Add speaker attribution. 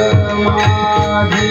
Speaker 1: माझी